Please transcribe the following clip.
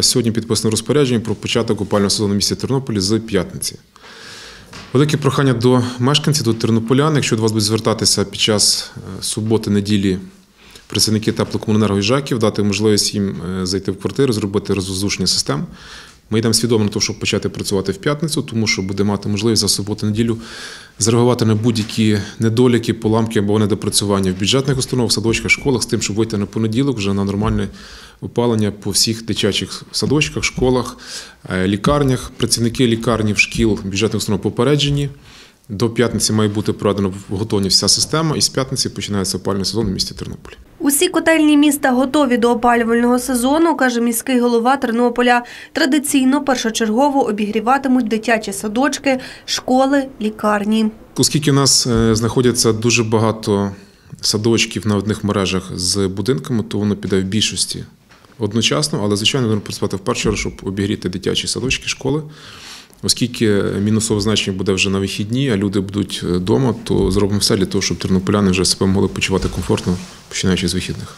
Сьогодні підписано розпорядження про початок опального сезону місті Тернополі з п'ятниці. Велике прохання до мешканців, до тернополян, якщо до вас будуть звертатися під час е, суботи, неділі працівники теплокомуненерго і ЖЕКів, дати можливість їм е, зайти в квартиру, зробити розвоздушні систем. Ми йдемо свідомо на те, щоб почати працювати в п'ятницю, тому що буде мати можливість за суботу-неділю зреагувати на будь-які недоліки, поламки або недопрацювання в бюджетних установах, садочках, школах з тим, щоб вийти на понеділок вже на нормальне опалення по всіх дитячих садочках, школах, е, лікарнях. Працівники лікарнів, шкіл, бюджетних установ попереджені. До п'ятниці має бути проведена в готовність вся система, і з п'ятниці починається опальний сезон у місті Тернополі. Усі котельні міста готові до опалювального сезону, каже міський голова Тернополя. Традиційно першочергово обігріватимуть дитячі садочки, школи, лікарні. Оскільки у нас е, знаходяться дуже багато садочків на одних мережах з будинками, то воно піде в більшості одночасно, але звичайно будемо працювати в першу щоб обігріти дитячі садочки, школи. Оскільки мінусове значення буде вже на вихідні, а люди будуть вдома, то зробимо все для того, щоб тернополяни вже себе могли почувати комфортно, починаючи з вихідних.